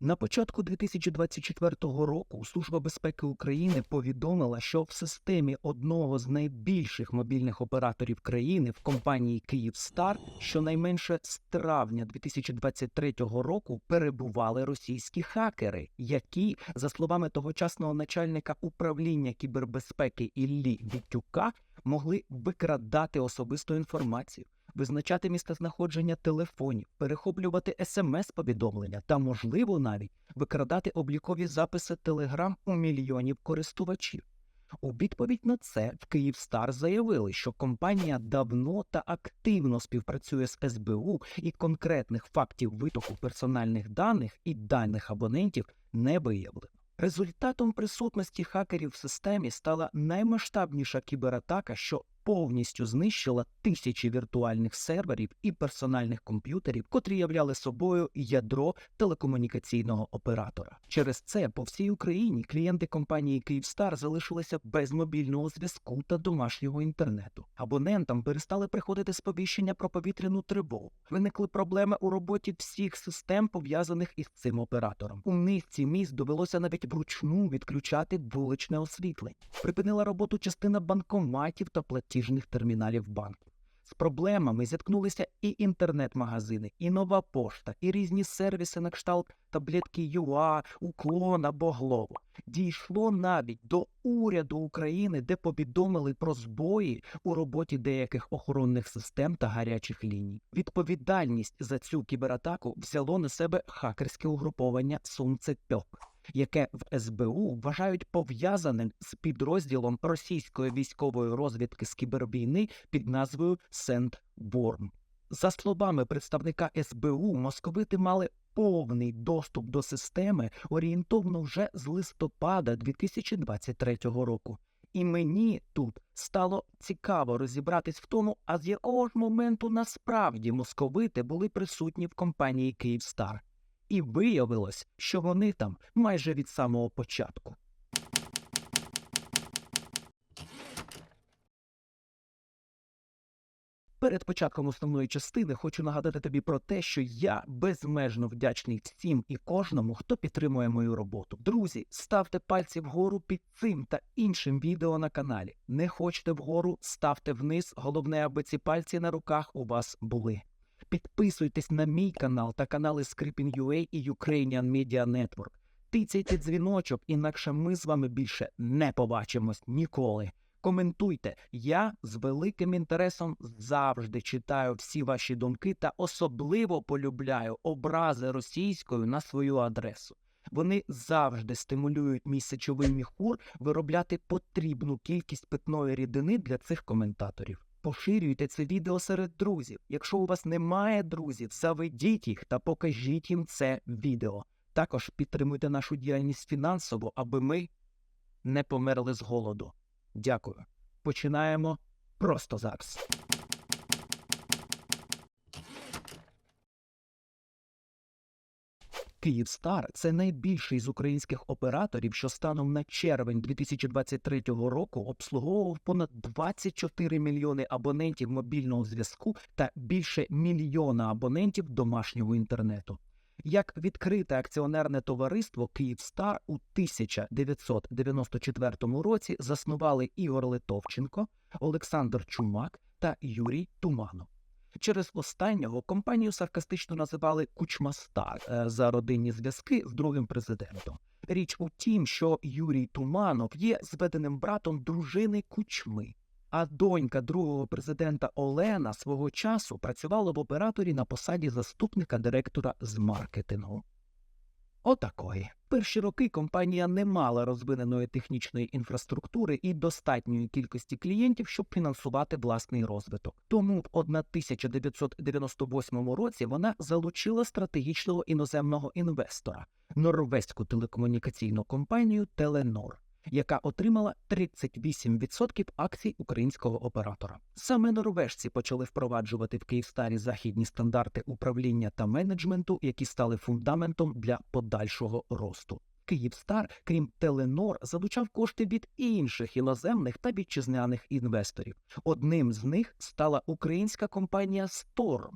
На початку 2024 року Служба безпеки України повідомила, що в системі одного з найбільших мобільних операторів країни в компанії Київстар щонайменше з травня 2023 року перебували російські хакери, які, за словами тогочасного начальника управління кібербезпеки Іллі Вітюка, могли викрадати особисту інформацію визначати місцезнаходження телефонів, перехоплювати смс-повідомлення та, можливо, навіть викрадати облікові записи Телеграм у мільйонів користувачів. У відповідь на це в Київстар заявили, що компанія давно та активно співпрацює з СБУ і конкретних фактів витоку персональних даних і даних абонентів не виявлено. Результатом присутності хакерів в системі стала наймасштабніша кібератака, що повністю знищила тисячі віртуальних серверів і персональних комп'ютерів, котрі являли собою ядро телекомунікаційного оператора. Через це по всій Україні клієнти компанії Київстар залишилися без мобільного зв'язку та домашнього інтернету. Абонентам перестали приходити сповіщення про повітряну тривогу. Виникли проблеми у роботі всіх систем, пов'язаних із цим оператором. У низці міст довелося навіть вручну відключати вуличне освітлення. Припинила роботу частина банкоматів та платіжних терміналів банків. З проблемами зіткнулися і інтернет-магазини, і нова пошта, і різні сервіси на кшталт таблетки ЮА, Уклон або Глово. Дійшло навіть до уряду України, де повідомили про збої у роботі деяких охоронних систем та гарячих ліній. Відповідальність за цю кібератаку взяло на себе хакерське угруповання Сунцепьок яке в СБУ вважають пов'язаним з підрозділом російської військової розвідки з кібервійни під назвою Сент-Борм. За словами представника СБУ, московити мали повний доступ до системи орієнтовно вже з листопада 2023 року. І мені тут стало цікаво розібратись в тому, а з якого ж моменту насправді московити були присутні в компанії Київстар. І виявилось, що вони там майже від самого початку. Перед початком основної частини хочу нагадати тобі про те, що я безмежно вдячний всім і кожному, хто підтримує мою роботу. Друзі, ставте пальці вгору під цим та іншим відео на каналі. Не хочете вгору, ставте вниз. Головне, аби ці пальці на руках у вас були. Підписуйтесь на мій канал та канали Scripin.ua і Ukrainian Media Network. Тицяйте дзвіночок, інакше ми з вами більше не побачимось ніколи. Коментуйте. Я з великим інтересом завжди читаю всі ваші думки та особливо полюбляю образи російською на свою адресу. Вони завжди стимулюють мій сечовий міхур виробляти потрібну кількість питної рідини для цих коментаторів. Поширюйте це відео серед друзів. Якщо у вас немає друзів, заведіть їх та покажіть їм це відео. Також підтримуйте нашу діяльність фінансово, аби ми не померли з голоду. Дякую. Починаємо просто зараз. Київстар це найбільший з українських операторів, що станом на червень 2023 року обслуговував понад 24 мільйони абонентів мобільного зв'язку та більше мільйона абонентів домашнього інтернету. Як відкрите акціонерне товариство Київстар у 1994 році заснували Ігор Литовченко, Олександр Чумак та Юрій Туманов. Через останнього компанію саркастично називали Кучмастар е, за родинні зв'язки з другим президентом. Річ у тім, що Юрій Туманов є зведеним братом дружини Кучми, а донька другого президента Олена свого часу працювала в операторі на посаді заступника директора з маркетингу. Отакої. Перші роки компанія не мала розвиненої технічної інфраструктури і достатньої кількості клієнтів, щоб фінансувати власний розвиток. Тому в 1998 році вона залучила стратегічного іноземного інвестора норвезьку телекомунікаційну компанію Теленор. Яка отримала 38% акцій українського оператора. Саме норвежці почали впроваджувати в Київстарі західні стандарти управління та менеджменту, які стали фундаментом для подальшого росту. Київстар, крім Теленор, залучав кошти від інших іноземних та вітчизняних інвесторів. Одним з них стала українська компанія Storm.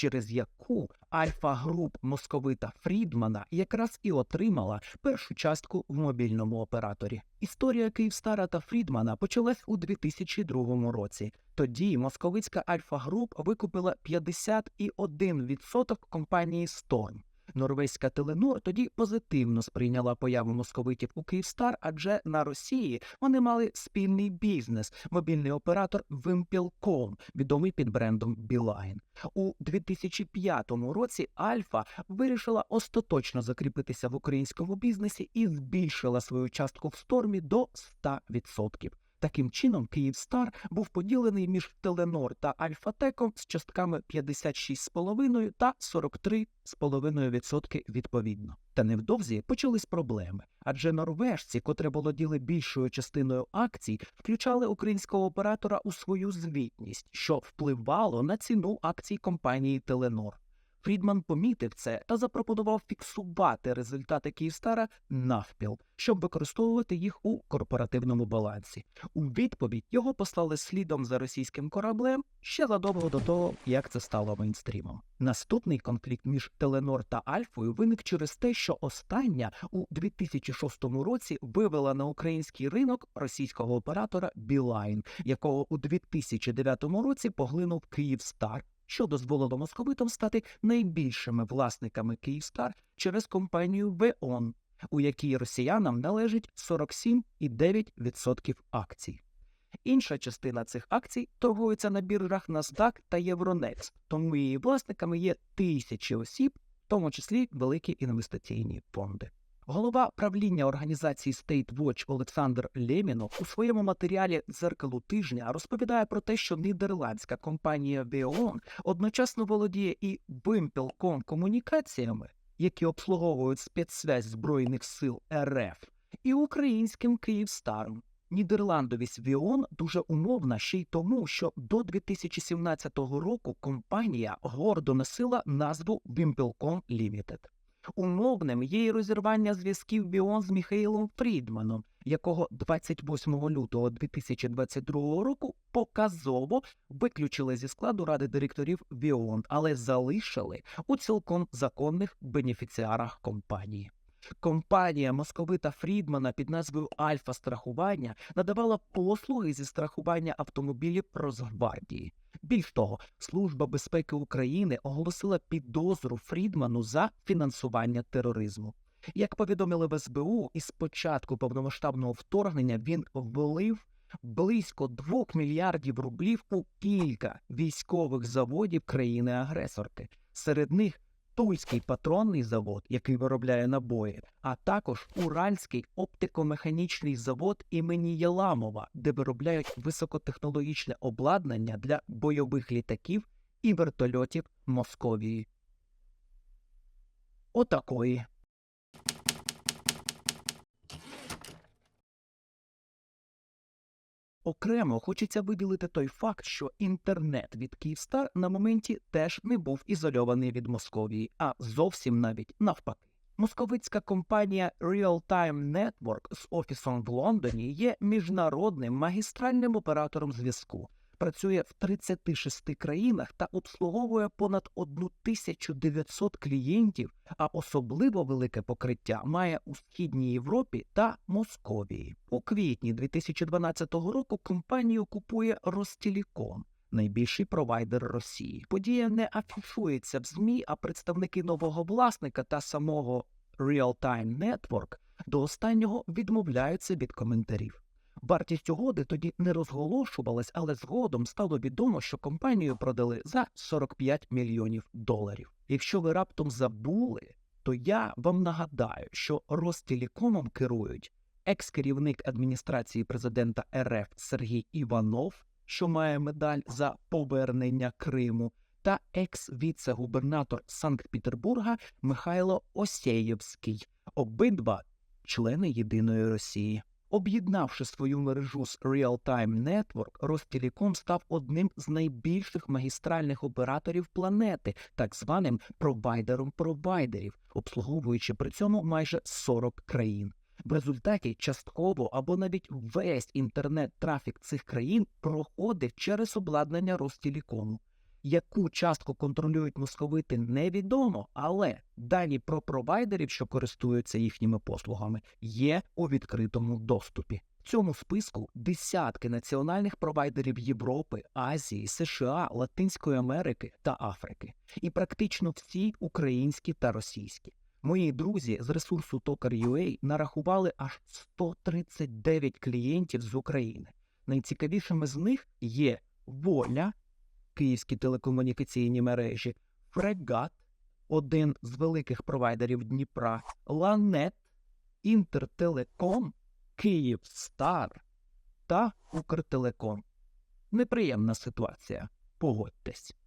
Через яку Альфа Груп московита Фрідмана якраз і отримала першу частку в мобільному операторі. Історія Київстара та Фрідмана почалась у 2002 році. Тоді московицька Альфа Груп викупила 51% компанії Storm. Норвезька Теленор тоді позитивно сприйняла появу московитів у Київстар, адже на Росії вони мали спільний бізнес мобільний оператор Вимпілком, відомий під брендом Білайн. У 2005 році Альфа вирішила остаточно закріпитися в українському бізнесі і збільшила свою частку в стормі до 100%. Таким чином, Київстар був поділений між Теленор та Альфатеком з частками 56,5 та 43,5% відповідно. Та невдовзі почались проблеми, адже норвежці, котрі володіли більшою частиною акцій, включали українського оператора у свою звітність, що впливало на ціну акцій компанії Теленор. Фрідман помітив це та запропонував фіксувати результати Київстара навпіл, щоб використовувати їх у корпоративному балансі. У відповідь його послали слідом за російським кораблем ще задовго до того, як це стало мейнстрімом. Наступний конфлікт між Теленор та Альфою виник через те, що остання у 2006 році вивела на український ринок російського оператора Білайн, якого у 2009 році поглинув Київстар що дозволило московитам стати найбільшими власниками Київстар через компанію ВЕОН, у якій росіянам належить 47,9% акцій. Інша частина цих акцій торгується на біржах NASDAQ та Euronext, тому її власниками є тисячі осіб, в тому числі великі інвестиційні фонди. Голова правління організації State Watch Олександр Лємінов у своєму матеріалі Дзеркало тижня розповідає про те, що нідерландська компанія Віон одночасно володіє і Вимпілком комунікаціями, які обслуговують спецсвязь Збройних сил РФ, і українським Київстаром. Нідерландовість Віон дуже умовна ще й тому, що до 2017 року компанія гордо носила назву Wimpelcom Limited. Умовним є й розірвання зв'язків Біон з Міхаїлом Фрідманом, якого 28 лютого 2022 року показово виключили зі складу ради директорів Біон, але залишили у цілком законних бенефіціарах компанії. Компанія московита Фрідмана під назвою Альфа страхування надавала послуги зі страхування автомобілів Росгвардії. Більш того, Служба безпеки України оголосила підозру Фрідману за фінансування тероризму. Як повідомили в СБУ, із початку повномасштабного вторгнення він влив близько 2 мільярдів рублів у кілька військових заводів країни-агресорки. Серед них Тульський патронний завод, який виробляє набої, а також Уральський оптико-механічний завод імені Єламова, де виробляють високотехнологічне обладнання для бойових літаків і вертольотів Московії. Отакої. Окремо хочеться виділити той факт, що інтернет від Київстар на моменті теж не був ізольований від Московії, а зовсім навіть навпаки. Московицька компанія Real-Time Network з офісом в Лондоні є міжнародним магістральним оператором зв'язку. Працює в 36 країнах та обслуговує понад 1900 клієнтів, а особливо велике покриття має у східній Європі та Московії. У квітні 2012 року компанію купує Ростелеком, найбільший провайдер Росії. Подія не афішується в ЗМІ, а представники нового власника та самого Real-Time Network до останнього відмовляються від коментарів. Вартість угоди тоді не розголошувалась, але згодом стало відомо, що компанію продали за 45 мільйонів доларів. Якщо ви раптом забули, то я вам нагадаю, що Ростелекомом керують екс-керівник адміністрації президента РФ Сергій Іванов, що має медаль за повернення Криму, та екс-віце-губернатор Санкт-Петербурга Михайло Осєєвський, обидва члени єдиної Росії. Об'єднавши свою мережу з Real-Time Network, Ростелеком став одним з найбільших магістральних операторів планети, так званим провайдером провайдерів, обслуговуючи при цьому майже 40 країн. В результаті частково або навіть весь інтернет-трафік цих країн проходить через обладнання Ростелекому. Яку частку контролюють московити, невідомо, але дані про провайдерів, що користуються їхніми послугами, є у відкритому доступі. В цьому списку десятки національних провайдерів Європи, Азії, США, Латинської Америки та Африки, і практично всі українські та російські. Мої друзі з ресурсу Tokar.ua нарахували аж 139 клієнтів з України. Найцікавішими з них є Воля, київські телекомунікаційні мережі, Фрегат, один з великих провайдерів Дніпра, Ланет, Інтертелеком, Київстар та Укртелеком. Неприємна ситуація. Погодьтесь.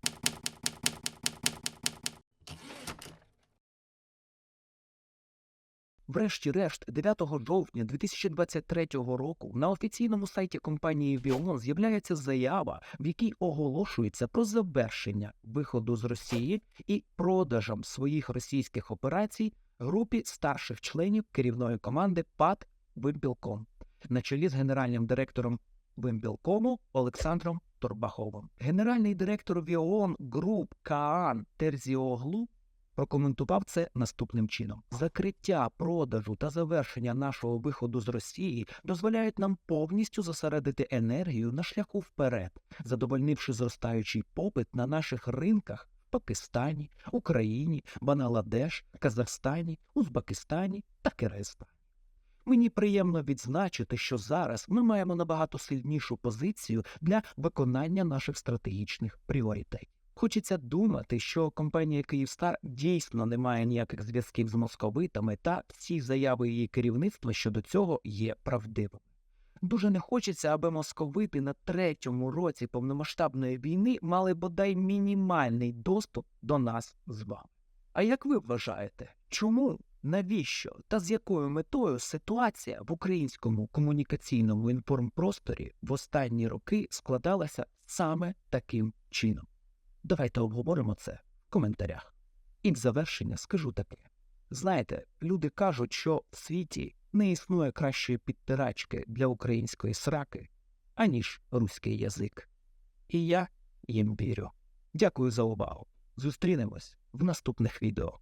Врешті-решт, 9 жовтня 2023 року на офіційному сайті компанії Віон з'являється заява, в якій оголошується про завершення виходу з Росії і продажам своїх російських операцій групі старших членів керівної команди ПАД Вимпілком на чолі з генеральним директором Вимпілкому Олександром Торбаховим. Генеральний директор Віон Груп Каан Терзіоглу прокоментував це наступним чином: закриття продажу та завершення нашого виходу з Росії дозволяють нам повністю зосередити енергію на шляху вперед, задовольнивши зростаючий попит на наших ринках в Пакистані, Україні, Бангладеш, Казахстані, Узбекистані та Киргизстані. Мені приємно відзначити, що зараз ми маємо набагато сильнішу позицію для виконання наших стратегічних пріоритетів. Хочеться думати, що компанія Київстар дійсно не має ніяких зв'язків з московитами, та всі заяви її керівництва щодо цього є правдивими. Дуже не хочеться, аби московити на третьому році повномасштабної війни мали бодай мінімальний доступ до нас з вами. А як ви вважаєте, чому, навіщо та з якою метою ситуація в українському комунікаційному інформпросторі в останні роки складалася саме таким чином? Давайте обговоримо це в коментарях. І в завершення скажу таке: знаєте, люди кажуть, що в світі не існує кращої підтирачки для української сраки, аніж руський язик. І я їм вірю. Дякую за увагу. Зустрінемось в наступних відео.